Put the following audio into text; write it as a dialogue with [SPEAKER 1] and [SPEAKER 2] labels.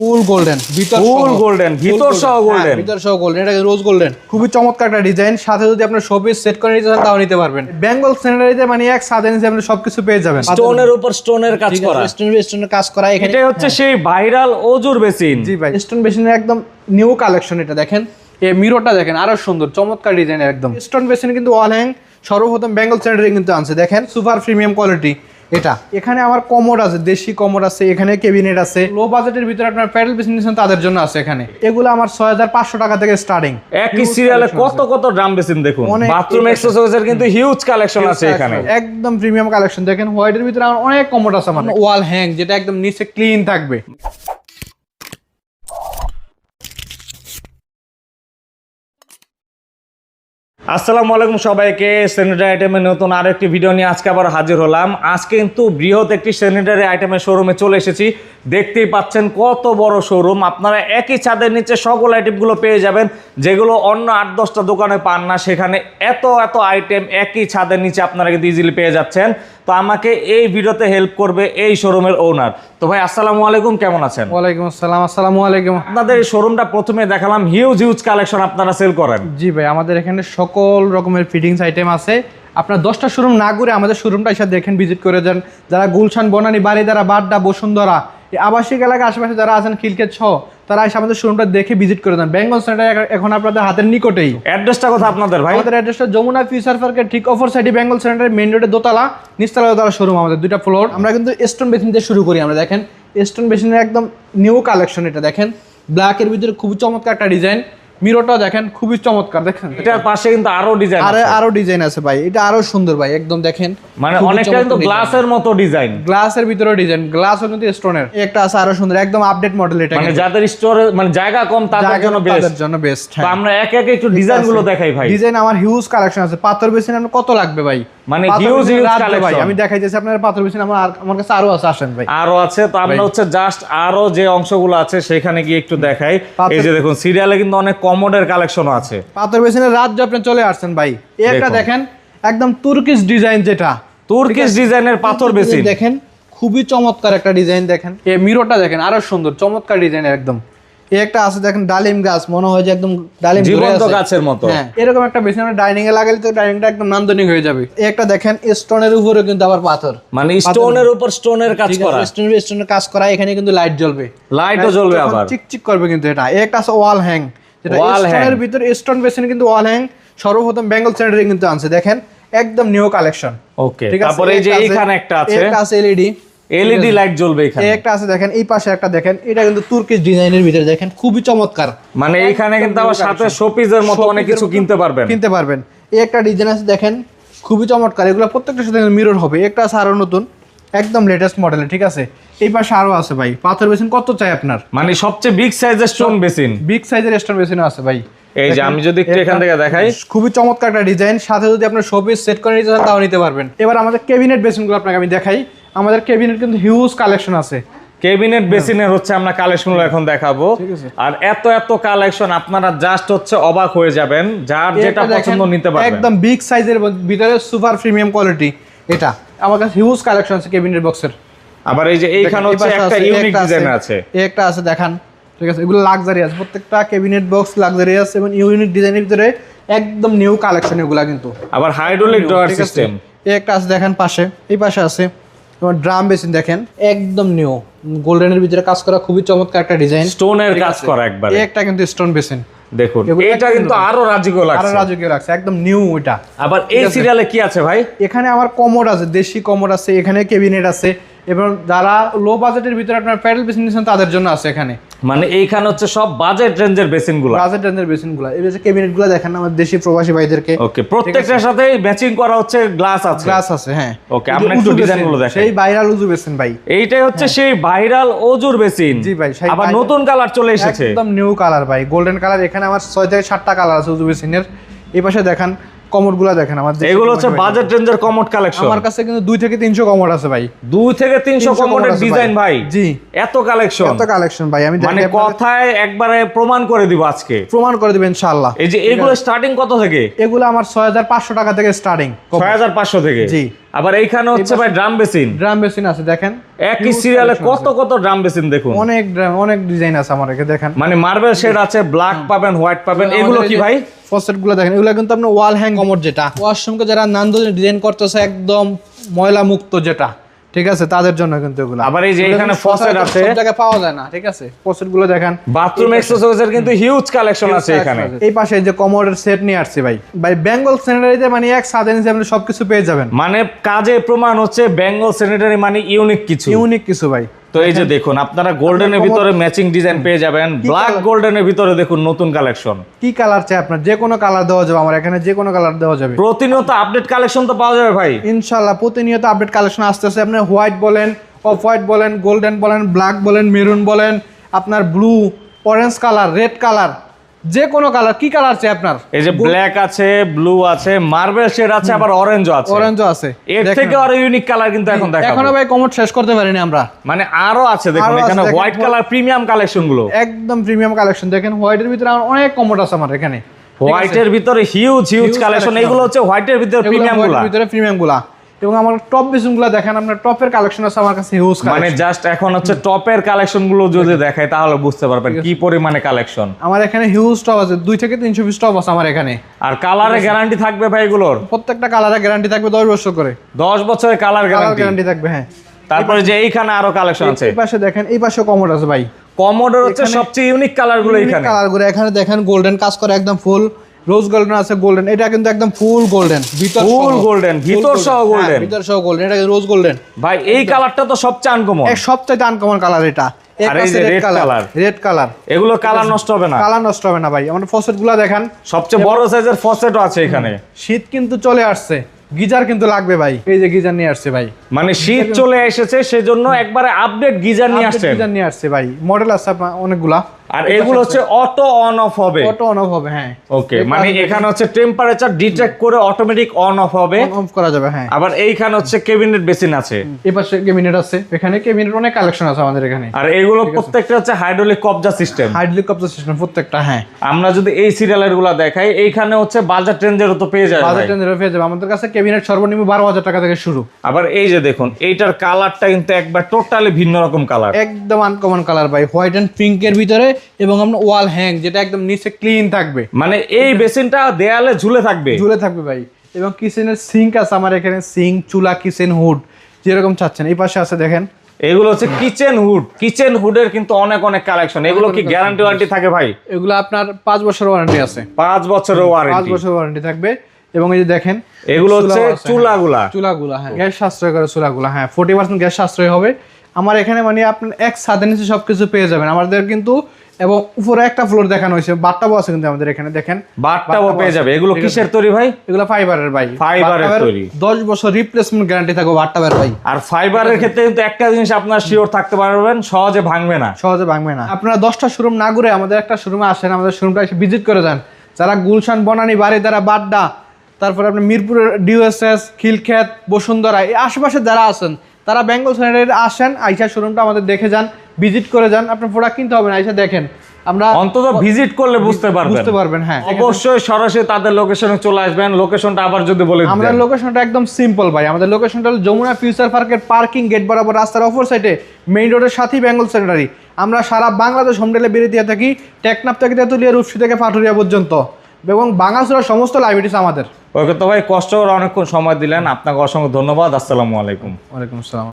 [SPEAKER 1] ফুল golden ভিতর
[SPEAKER 2] golden,
[SPEAKER 1] Full
[SPEAKER 2] ভিতর সহ
[SPEAKER 1] হ্যাঁ,
[SPEAKER 2] golden।
[SPEAKER 1] ভিতর সহ গোল্ডেন। এটা রোজ গোল্ডেন খুবই চমৎকার একটা ডিজাইন সাথে যদি আপনার শোপিস সেট করে নিতে চান তাও নিতে পারবেন। বেঙ্গল মানে এক সাথে আপনি সবকিছু পেয়ে যাবেন।
[SPEAKER 2] স্টোনের উপর স্টোনের কাজ করা।
[SPEAKER 1] স্টোন স্টোনের কাজ করা। এখানে
[SPEAKER 2] এটাই হচ্ছে সেই ভাইরাল অজুর বেসিন।
[SPEAKER 1] জি ভাই স্টোন বেসিনের একদম নিউ কালেকশন এটা দেখেন। এই মিররটা দেখেন আরও সুন্দর চমৎকার ডিজাইন একদম। স্টোন বেসিন কিন্তু অল হ্যাং সর্বপ্রথম বেঙ্গল স্যান্ডারি কিন্তু আনছে দেখেন সুপার প্রিমিয়াম কোয়ালিটি এটা। এখানে আমার কমোড আছে দেশি কমোড আছে এখানে কেবিনেট আছে। লো বাজেটের ভিতরে আপনার প্যাডেল বিজনেস তাদের জন্য আছে এখানে। এগুলো আমার ছয় হাজার পাঁচশো টাকা থেকে স্টার্টিং
[SPEAKER 2] একই সিরিয়ালে কত কত ড্রাম বেসিন দেখুন। বাথরুম এক্সেসরিজের কিন্তু হিউজ কালেকশন আছে এখানে।
[SPEAKER 1] একদম প্রিমিয়াম কালেকশন দেখেন হোয়াইটের ভিতরে আমার অনেক কমোড আছে আমার। ওয়াল হ্যাং যেটা একদম নিচে ক্লিন থাকবে।
[SPEAKER 2] আসসালামু আলাইকুম সবাইকে স্যানিটারি আইটেমের নতুন আরেকটি একটি ভিডিও নিয়ে আজকে আবার হাজির হলাম। আজ কিন্তু বৃহৎ একটি স্যানিটারি আইটেমের শোরুমে চলে এসেছি। দেখতেই পাচ্ছেন কত বড় শোরুম আপনারা একই ছাদের নিচে সকল আইটেমগুলো পেয়ে যাবেন, যেগুলো অন্য আট, দশটা দোকানে পান না। সেখানে এত এত আইটেম একই ছাদের নিচে আপনারা কিন্তু ইজিলি পেয়ে যাচ্ছেন। তো আমাকে এই ভিডিওতে হেল্প করবে এই শোরুমের ওনার তো ভাই আসসালামু আলাইকুম কেমন আছেন?
[SPEAKER 1] ওয়ালাইকুম আসসালাম আসসালামু আলাইকুম।
[SPEAKER 2] আপনাদের এই শোরুমটা প্রথমে দেখালাম হিউজ হিউজ কালেকশন আপনারা সেল করেন।
[SPEAKER 1] জি ভাই আমাদের এখানে সকল রকমের ফিটিংস আইটেম আছে। আপনার দশটা শোরুম না ঘুরে আমাদের শোরুমটা এসে দেখেন ভিজিট করে যান। যারা গুলশান বনানী বাড়িদারা বাড্ডা বসুন্ধরা আবাসিক এলাকা আশেপাশে যারা আছেন খিলকেট ছ তারা এসে আমাদের শোরুমটা দেখে ভিজিট করে দেন বেঙ্গল সেন্টার এখন আপনাদের হাতের নিকটেই।
[SPEAKER 2] অ্যাড্রেসটা কথা আপনাদের ভাই?
[SPEAKER 1] আমাদের অ্যাড্রেসটা যমুনা ফিউচার পার্কের ঠিক অপর সাইডে বেঙ্গল সেন্টারের মেন রোডে দোতলা নিচতলা দোতলা শোরুম আমাদের দুইটা ফ্লোর আমরা কিন্তু স্টোন বেসিন দিয়ে শুরু করি আমরা দেখেন। স্টোন বেসিনের একদম নিউ কালেকশন এটা দেখেন। ব্ল্যাকের ভিতরে খুব চমৎকার একটা ডিজাইন মিরোটাও দেখেন খুবই চমৎকার দেখেন।
[SPEAKER 2] এটার পাশে কিন্তু আরও ডিজাইন
[SPEAKER 1] আরে আরও ডিজাইন আছে ভাই এটা আরও সুন্দর ভাই একদম দেখেন
[SPEAKER 2] মানে অনেকটা কিন্তু গ্লাসের মতো ডিজাইন
[SPEAKER 1] গ্লাসের ভিতরে ডিজাইন গ্লাসও কিন্তু স্টোনের একটা আছে আরও সুন্দর একদম আপডেট মডেল এটা
[SPEAKER 2] মানে যাদের স্টোরে মানে জায়গা কম তাদের
[SPEAKER 1] জায়গা
[SPEAKER 2] জন্য
[SPEAKER 1] তাদের
[SPEAKER 2] বেস্ট
[SPEAKER 1] জন্য বেস্ট
[SPEAKER 2] তো আমরা এক এক একটু ডিজাইনগুলো দেখাই ভাই।
[SPEAKER 1] ডিজাইন আমার হিউজ কালেকশন আছে পাথর বেসিন আপনার কত লাগবে ভাই?
[SPEAKER 2] মানে
[SPEAKER 1] বেসিন
[SPEAKER 2] huge
[SPEAKER 1] ভাই। আমি দেখাইতেছি আপনার পাথর আমার আমার কাছে আরও আছে আসেন ভাই।
[SPEAKER 2] আরও আছে তো আমরা হচ্ছে জাস্ট আরও যে অংশগুলো আছে সেখানে গিয়ে একটু দেখাই। এই যে দেখুন সিরিয়ালে কিন্তু অনেক কমোডের কালেকশনও আছে।
[SPEAKER 1] পাথর রাত যে আপনি চলে আসছেন ভাই এই একটা
[SPEAKER 2] দেখেন।
[SPEAKER 1] একদম তুর্কিশ ডিজাইন যেটা।
[SPEAKER 2] তুর্কিশ ডিজাইনের পাথর বেসিন
[SPEAKER 1] দেখেন খুবই চমৎকার একটা ডিজাইন দেখেন। এই মিররটা দেখেন আরও সুন্দর চমৎকার ডিজাইন একদম। এই একটা আছে দেখেন ডালিম গাছ মনে হয় যে একদম ডালিম
[SPEAKER 2] জীবন্ত গাছের মতো।
[SPEAKER 1] হ্যাঁ এরকম একটা বেশি আমরা ডাইনিং এ লাগালে তো ডাইনিংটা একদম নান্দনিক হয়ে যাবে। এই একটা দেখেন স্টোনের উপরে কিন্তু আবার পাথর।
[SPEAKER 2] মানে স্টোনের উপর স্টোনের কাজ করা।
[SPEAKER 1] স্টোনের স্টোনের কাজ করা এখানে কিন্তু লাইট জ্বলবে।
[SPEAKER 2] লাইটও জ্বলবে
[SPEAKER 1] তখন
[SPEAKER 2] আবার।
[SPEAKER 1] চিকচিক করবে কিন্তু এটা। এই একটা আছে ওয়াল হ্যাং যেটা। স্টোনের ভিতরে স্টোন বেসিন কিন্তু ওয়াল হ্যাং সর্বপ্রথম বেঙ্গল স্যান্ডারি কিন্তু আনছে। দেখেন একদম নিউ কালেকশন
[SPEAKER 2] ওকে
[SPEAKER 1] আছে
[SPEAKER 2] তারপরে এই যে এইখানে একটা আছে।
[SPEAKER 1] একটা আছে এলইডি
[SPEAKER 2] এলইডি লাইট জ্বলবে এখানে।
[SPEAKER 1] একটা আছে দেখেন এই পাশে একটা দেখেন এটা কিন্তু তুর্কিশ ডিজাইনের ভিতরে দেখেন খুবই চমৎকার।
[SPEAKER 2] মানে এইখানে কিন্তু আবার সাথে শোপিসের মতো অনেক কিছু কিনতে পারবেন।
[SPEAKER 1] কিনতে পারবেন। এই একটা ডিজাইন আছে দেখেন খুবই চমৎকার। এগুলো প্রত্যেকটার সাথে মিরর হবে। একটা আছে আরও নতুন একদম লেটেস্ট মডেলের ঠিক আছে? এই পাশে আরও আছে ভাই। পাথর বেসিন কত চাই আপনার?
[SPEAKER 2] মানে সবচেয়ে বিগ সাইজের স্টোন বেসিন।
[SPEAKER 1] বিগ সাইজের স্টোন বেসিনও আছে ভাই।
[SPEAKER 2] এই যে আমি যদি একটু এখান থেকে দেখাই।
[SPEAKER 1] খুবই চমৎকার একটা ডিজাইন সাথে যদি আপনার শোপিস সেট করে নিতে চান তাও নিতে পারবেন। এবার আমাদের ক্যাবিনেট বেসিনগুলো আপনাকে আমি দেখাই। আমাদের ক্যাবিনেট কিন্তু হিউজ কালেকশন আছে।
[SPEAKER 2] কেবিনেট বেসিনের হচ্ছে আমরা কালেকশনগুলো এখন দেখাবো। আর এত এত কালেকশন আপনারা জাস্ট হচ্ছে অবাক হয়ে যাবেন। যার যেটা পছন্দ নিতে পারবেন।
[SPEAKER 1] একদম বিগ সাইজের ভিতরে সুপার প্রিমিয়াম কোয়ালিটি এটা আমার কাছে হিউজ কালেকশন আছে ক্যাবিনেট বক্সের
[SPEAKER 2] আবার এই যে এইখানে হচ্ছে একটা ইউনিক ডিজাইন আছে
[SPEAKER 1] এই একটা আছে দেখান। ঠিক আছে এগুলো লাক্সারিয়াস প্রত্যেকটা ক্যাবিনেট বক্স লাক্সারিয়াস এবং ইউনিক ডিজাইনের ভিতরে একদম নিউ কালেকশন এগুলা কিন্তু।
[SPEAKER 2] আবার হাইড্রোলিক ড্রয়ার সিস্টেম
[SPEAKER 1] এই একটা আছে দেখেন পাশে। এই পাশে আছে। তোমার ড্রাম বেসিন দেখেন। একদম নিউ গোল্ডেনের ভিতরে কাজ করা খুবই চমৎকার একটা ডিজাইন
[SPEAKER 2] স্টোনের কাজ করা একবার।
[SPEAKER 1] একটা কিন্তু স্টোন বেসিন
[SPEAKER 2] দেখুন এটা কিন্তু আরও রাজকীয়
[SPEAKER 1] আরও
[SPEAKER 2] লাগছে।
[SPEAKER 1] রাজকীয় লাগছে একদম নিউ এটা।
[SPEAKER 2] আবার এই সিরিয়ালে কি আছে ভাই?
[SPEAKER 1] এখানে আমার কমোড আছে দেশি কমোড আছে এখানে ক্যাবিনেট আছে এবং যারা লো বাজেটের ভিতরে আপনার প্যাডেল বেসিন নিচ্ছেন তাদের জন্য আছে এখানে।
[SPEAKER 2] মানে এইখানে হচ্ছে সব বাজেট রেঞ্জের বেসিনগুলো
[SPEAKER 1] বাজেট রেঞ্জের বেসিনগুলো এই যে ক্যাবিনেটগুলো দেখেন আমার দেশি প্রবাসী ভাইদেরকে।
[SPEAKER 2] ওকে প্রত্যেকটার সাথে ম্যাচিং করা হচ্ছে গ্লাস আছে।
[SPEAKER 1] গ্লাস আছে হ্যাঁ। যে
[SPEAKER 2] আমরা একটু design গুলো দেখাই।
[SPEAKER 1] সেই ভাইরাল উজু বেসিন ভাই।
[SPEAKER 2] এইটাই হচ্ছে সেই ভাইরাল অজুর বেসিন
[SPEAKER 1] জি ভাই,
[SPEAKER 2] আবার নতুন কালার চলে এসেছে।
[SPEAKER 1] একদম নিউ কালার ভাই। গোল্ডেন কালার এখানে আমার ছয় থেকে সাতটা কালার আছে উজু বেসিনের এই পাশে দেখান কমোড দেখেন আমার
[SPEAKER 2] এগুলো হচ্ছে বাজেট রেঞ্জের কমোড কালেকশন
[SPEAKER 1] আমার কাছে কিন্তু দুই থেকে তিনশো কমোড আছে ভাই।
[SPEAKER 2] দুই থেকে তিনশো
[SPEAKER 1] 300
[SPEAKER 2] কমোডের ডিজাইন ভাই।
[SPEAKER 1] জি।
[SPEAKER 2] এত কালেকশন
[SPEAKER 1] কত কালেকশন ভাই আমি
[SPEAKER 2] মানে কথায় একবারে প্রমাণ করে দিব আজকে।
[SPEAKER 1] প্রমাণ করে দিবেন ইনশাআল্লাহ।
[SPEAKER 2] এই যে এগুলো স্টার্টিং কত থেকে?
[SPEAKER 1] এগুলো আমার ছয় হাজার পাঁচশো টাকা থেকে স্টার্টিং
[SPEAKER 2] ছয় হাজার পাঁচশো থেকে?
[SPEAKER 1] জি।
[SPEAKER 2] আবার এইখানে হচ্ছে ভাই ড্রাম বেসিন
[SPEAKER 1] ড্রাম বেসিন আছে দেখেন।
[SPEAKER 2] একই সিরিয়ালে কত কত ড্রাম বেসিন দেখুন।
[SPEAKER 1] অনেক drum, অনেক ডিজাইন আছে আমার এখানে দেখেন।
[SPEAKER 2] মানে মার্বেল শেড আছে ব্ল্যাক পাবেন হোয়াইট পাবেন এগুলো কি ভাই?
[SPEAKER 1] ফসেটগুলো দেখেন এগুলো কিন্তু আপনার ওয়াল হ্যাং কমর যেটা। ওয়াশরুমকে যারা নান্দো ডিজাইন করতেছে একদম ময়লা মুক্ত যেটা। ঠিক আছে? তাদের জন্য কিন্তু এগুলো।
[SPEAKER 2] আবার এই যে এখানে
[SPEAKER 1] সচরাচর
[SPEAKER 2] আছে।
[SPEAKER 1] সব জায়গায় পাওয়া যায় না ঠিক আছে? ফসেটগুলো দেখেন।
[SPEAKER 2] বাথরুম এক্সেসরিজের কিন্তু হিউজ কালেকশন আছে এখানে।
[SPEAKER 1] এই পাশে যে কমোডের সেট নিয়ে আসছি ভাই। ভাই বেঙ্গল স্যানিটারিতে মানে এক সাথে নিচে আপনি সবকিছু পেয়ে যাবেন।
[SPEAKER 2] মানে কাজে প্রমাণ হচ্ছে বেঙ্গল স্যানিটারি মানে ইউনিক কিছু।
[SPEAKER 1] ইউনিক কিছু ভাই।
[SPEAKER 2] তো এই যে দেখুন আপনারা গোল্ডেনের ভিতরে ম্যাচিং ডিজাইন পেয়ে যাবেন। ব্ল্যাক
[SPEAKER 1] গোল্ডেন
[SPEAKER 2] গোল্ডেনের ভিতরে দেখুন নতুন কালেকশন
[SPEAKER 1] কি কালার চাই আপনার? যে কোনো কালার দেওয়া যাবে আমার এখানে যে কোনো কালার দেওয়া যাবে।
[SPEAKER 2] প্রতিনিয়ত আপডেট কালেকশন তো পাওয়া যাবে ভাই।
[SPEAKER 1] ইনশাল্লাহ প্রতিনিয়ত আপডেট কালেকশন আসতেছে আপনি হোয়াইট বলেন অফ হোয়াইট বলেন গোল্ডেন বলেন ব্ল্যাক বলেন মেরুন বলেন আপনার blue orange colour red colour যে কোনো কালার কি কালার চাই আপনার?
[SPEAKER 2] এই যে ব্ল্যাক আছে ব্লু আছে মার্বেল শেড আছে আবার অরেঞ্জও আছে।
[SPEAKER 1] অরেঞ্জও আছে।
[SPEAKER 2] এর থেকে আরও ইউনিক কালার কিন্তু এখন দেখাবো।
[SPEAKER 1] এখনও ভাই কমোড শেষ করতে পারিনি আমরা।
[SPEAKER 2] মানে আরও আছে দেখুন এখানে হোয়াইট কালার প্রিমিয়াম কালেকশনগুলো।
[SPEAKER 1] একদম প্রিমিয়াম কালেকশন দেখেন হোয়াইটের ভিতরে আমার অনেক কমোড আছে আমার এখানে।
[SPEAKER 2] হোয়াইটের ভিতরে হিউজ হিউজ কালেকশন এগুলো হচ্ছে হোয়াইটের ভিতরে
[SPEAKER 1] প্রিমিয়ামগুলো। ভিতরে প্রিমিয়ামগুলা। এবং আমার টপ বেসিনগুলা দেখেন আপনার টপের কালেকশন আছে আমার কাছে হিউজ
[SPEAKER 2] মানে জাস্ট এখন হচ্ছে টপের কালেকশনগুলো যদি দেখায় তাহলে বুঝতে পারবেন কি পরিমাণে কালেকশন
[SPEAKER 1] আমার এখানে হিউজ টপ আছে দুই থেকে তিনশো পিস টপ আছে আমার এখানে।
[SPEAKER 2] আর কালারে গ্যারান্টি থাকবে ভাই এগুলোর?
[SPEAKER 1] প্রত্যেকটা কালারে গ্যারান্টি থাকবে দশ বছর করে।
[SPEAKER 2] দশ বছরের কালার গ্যারান্টি
[SPEAKER 1] থাকবে হ্যাঁ।
[SPEAKER 2] তারপরে যে এইখানে আরও কালেকশন আছে।
[SPEAKER 1] এই পাশে দেখেন এই পাশে কমোড আছে ভাই।
[SPEAKER 2] কমোডের হচ্ছে সবচেয়ে ইউনিক কালারগুলো এখানে।
[SPEAKER 1] কালার করে এখানে দেখেন গোল্ডেন কাজ করে একদম ফুল রোজ গোল্ডেন আছে গোল্ডেন এটা কিন্তু একদম ফুল গোল্ডেন ভিতর
[SPEAKER 2] ফুল গোল্ডেন ভিতর সহ
[SPEAKER 1] হ্যাঁ,
[SPEAKER 2] গোল্ডেন
[SPEAKER 1] ভিতর সহ গোল্ডেন এটা রোজ গোল্ডেন
[SPEAKER 2] ভাই এই কালারটা তো সবচেয়ে আনকমন
[SPEAKER 1] এক সবচাইতে আনকমন কালার এটা।
[SPEAKER 2] আর এই যে red color।
[SPEAKER 1] রেড কালার
[SPEAKER 2] এগুলো কালার নষ্ট হবে না।
[SPEAKER 1] কালার নষ্ট হবে না ভাই। আমার ফসেটগুলা দেখেন।
[SPEAKER 2] সবচেয়ে বড় সাইজের ফসেটও আছে এখানে।
[SPEAKER 1] শীত কিন্তু চলে আসছে। গিজার কিন্তু লাগবে ভাই। এই যে গিজার নিয়ে আসছে ভাই।
[SPEAKER 2] মানে শীত চলে এসেছে সেজন্য একবারে আপডেট গিজার নিয়ে আসছেন।
[SPEAKER 1] গিজার নিয়ে আসছে ভাই। মডেল আছে অনেকগুলা।
[SPEAKER 2] আর এগুলো হচ্ছে অটো অন অফ হবে।
[SPEAKER 1] অটো অন অফ হবে হ্যাঁ।
[SPEAKER 2] ওকে মানে এখানে হচ্ছে টেম্পারেচার ডিটেক্ট করে অটোমেটিক অন অফ হবে।
[SPEAKER 1] অন অফ করা যাবে হ্যাঁ।
[SPEAKER 2] আবার এইখানে হচ্ছে কেবিনেট বেসিন আছে।
[SPEAKER 1] এই পাশে ক্যাবিনেট আছে। এখানে ক্যাবিনেট অনেক কালেকশন আছে আমাদের এখানে।
[SPEAKER 2] আর এগুলো প্রত্যেকটা হচ্ছে হাইড্রোলিক কবজা সিস্টেম
[SPEAKER 1] হাইড্রোলিক কপচার সিস্টেম প্রত্যেকটা হ্যাঁ।
[SPEAKER 2] আমরা যদি এই সিরিয়ালেরগুলা দেখাই এইখানে হচ্ছে বাজার ট্রেন্ডেরও তো পেয়ে যায়
[SPEAKER 1] বাজার
[SPEAKER 2] ভাই।
[SPEAKER 1] পেয়ে যাবে। আমাদের কাছে ক্যাবিনেট সর্বনিম্ন বারো হাজার টাকা থেকে শুরু।
[SPEAKER 2] আবার এই যে দেখুন এইটার কালারটা কিন্তু একবার টোটালি ভিন্ন রকম কালার
[SPEAKER 1] একদম আনকমন কালার ভাই। হোয়াইট এন্ড পিঙ্কের ভিতরে এবং আপনার ওয়াল হ্যাং যেটা একদম নিচে ক্লিন থাকবে।
[SPEAKER 2] মানে এই বেসিনটা দেয়ালে ঝুলে থাকবে।
[SPEAKER 1] ঝুলে থাকবে ভাই। এবং কিচেনের সিঙ্ক আছে আমার এখানে সিঙ্ক চুলা কিচেন হুড যেরকম চাচ্ছেন। এই পাশে আছে দেখেন।
[SPEAKER 2] এগুলো হচ্ছে কিচেন হুড কিচেন হুডের কিন্তু অনেক অনেক কালেকশন এগুলো কি গ্যারান্টি ওয়ারেন্টি থাকে ভাই?
[SPEAKER 1] এগুলো আপনার পাঁচ বছর ওয়ারেন্টি আছে।
[SPEAKER 2] পাঁচ বছরের
[SPEAKER 1] পাঁচ বছর ওয়ারেন্টি থাকবে। এবং এই যে দেখেন
[SPEAKER 2] এগুলো হচ্ছে চুলাগুলা।
[SPEAKER 1] চুলাগুলা হ্যাঁ। গ্যাস সাশ্রয় করে চুলাগুলা হ্যাঁ। ফোর্টি পার্সেন্ট গ্যাস সাশ্রয় হবে। আমার এখানে মানে আপনার এক ছাদের নিচে সবকিছু পেয়ে যাবেন। আমাদের কিন্তু এবং উপরে একটা ফ্লোর দেখানো হয়েছে বাটটাবও আছে কিন্তু আমাদের এখানে দেখেন।
[SPEAKER 2] বাটটাও পেয়ে যাবে। এগুলো কিসের তৈরি ভাই?
[SPEAKER 1] এগুলো ফাইবারের ভাই।
[SPEAKER 2] ফাইবারের তৈরি।
[SPEAKER 1] দশ বছর রিপ্লেসমেন্ট গ্যারান্টি থাকবে বাটটাবের ভাই।
[SPEAKER 2] আর ফাইবারের ক্ষেত্রে কিন্তু একটা জিনিস আপনার শিওর থাকতে পারবেন সহজে ভাঙবে না।
[SPEAKER 1] সহজে ভাঙবে না। আপনারা দশটা শোরুম না ঘুরে আমাদের একটা শোরুমে আসেন আমাদের শোরুমটা এসে ভিজিট করে যান। যারা গুলশান বনানী বাড়ি দ্বারা বাড্ডা তারপরে আপনি মিরপুরের ডিউএসএস খিলক্ষেত বসুন্ধরা এই আশেপাশে যারা আছেন তারা বেঙ্গল সাইডে আসেন আইসা শোরুমটা আমাদের দেখে যান। ভিজিট করে যান আপনার প্রোডাক্ট কিনতে হবে না এসে দেখেন। আমরা
[SPEAKER 2] অন্তত ভিজিট করলে বুঝতে পারবেন।
[SPEAKER 1] বুঝতে পারবেন হ্যাঁ।
[SPEAKER 2] অবশ্যই সরাসরি তাদের লোকেশনে চলে আসবেন লোকেশনটা আবার যদি বলে।
[SPEAKER 1] আমাদের লোকেশনটা একদম সিম্পল ভাই। আমাদের লোকেশনটা হলো যমুনা ফিউচার পার্কের পার্কিং গেট বরাবর রাস্তার অপর সাইডে মেইন রোডের সাথেই বেঙ্গল সেন্টারি আমরা সারা বাংলাদেশ হোম ডেলে বেরিয়ে দিয়ে থাকি টেকনাপ থেকে তেঁতুলিয়া রূপসী থেকে পাটুরিয়া পর্যন্ত। এবং বাংলাদেশের সমস্ত লাইব্রেরিস আমাদের।
[SPEAKER 2] ওকে তো ভাই কষ্ট করে অনেকক্ষণ সময় দিলেন। আপনাকে অসংখ্য ধন্যবাদ। আসসালামু আলাইকুম।
[SPEAKER 1] ওয়ালাইকুম আসসালাম।